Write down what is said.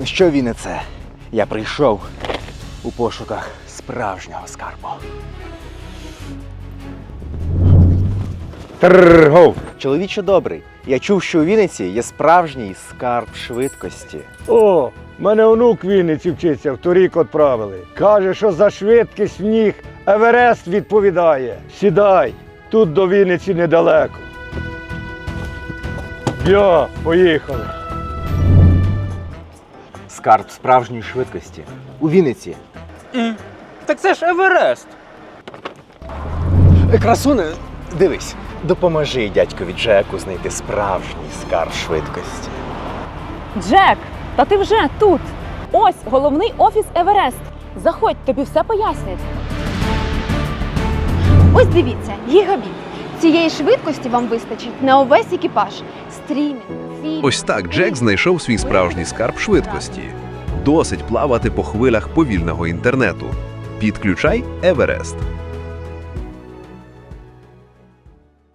Ну що, Віннице, я прийшов у пошуках справжнього скарбу. Тргов. Чоловіче добрий, я чув, що у Вінниці є справжній скарб швидкості. О, мене онук в Вінниці вчиться, в торік відправили. Каже, що за швидкість в них Еверест відповідає. Сідай, тут до Вінниці недалеко. Йо, поїхали. Скарб справжньої швидкості. У Вінниці. Так це ж Еверест. Е, Красуне, дивись, допоможи дядькові Джеку знайти справжній скарб швидкості. Джек, та ти вже тут. Ось головний офіс Еверест. Заходь, тобі все пояснять. Ось дивіться, гігабіт. Цієї швидкості вам вистачить на увесь екіпаж. Стрімінг. Ось так Джек знайшов свій справжній скарб швидкості. Досить плавати по хвилях повільного інтернету. Підключай Еверест.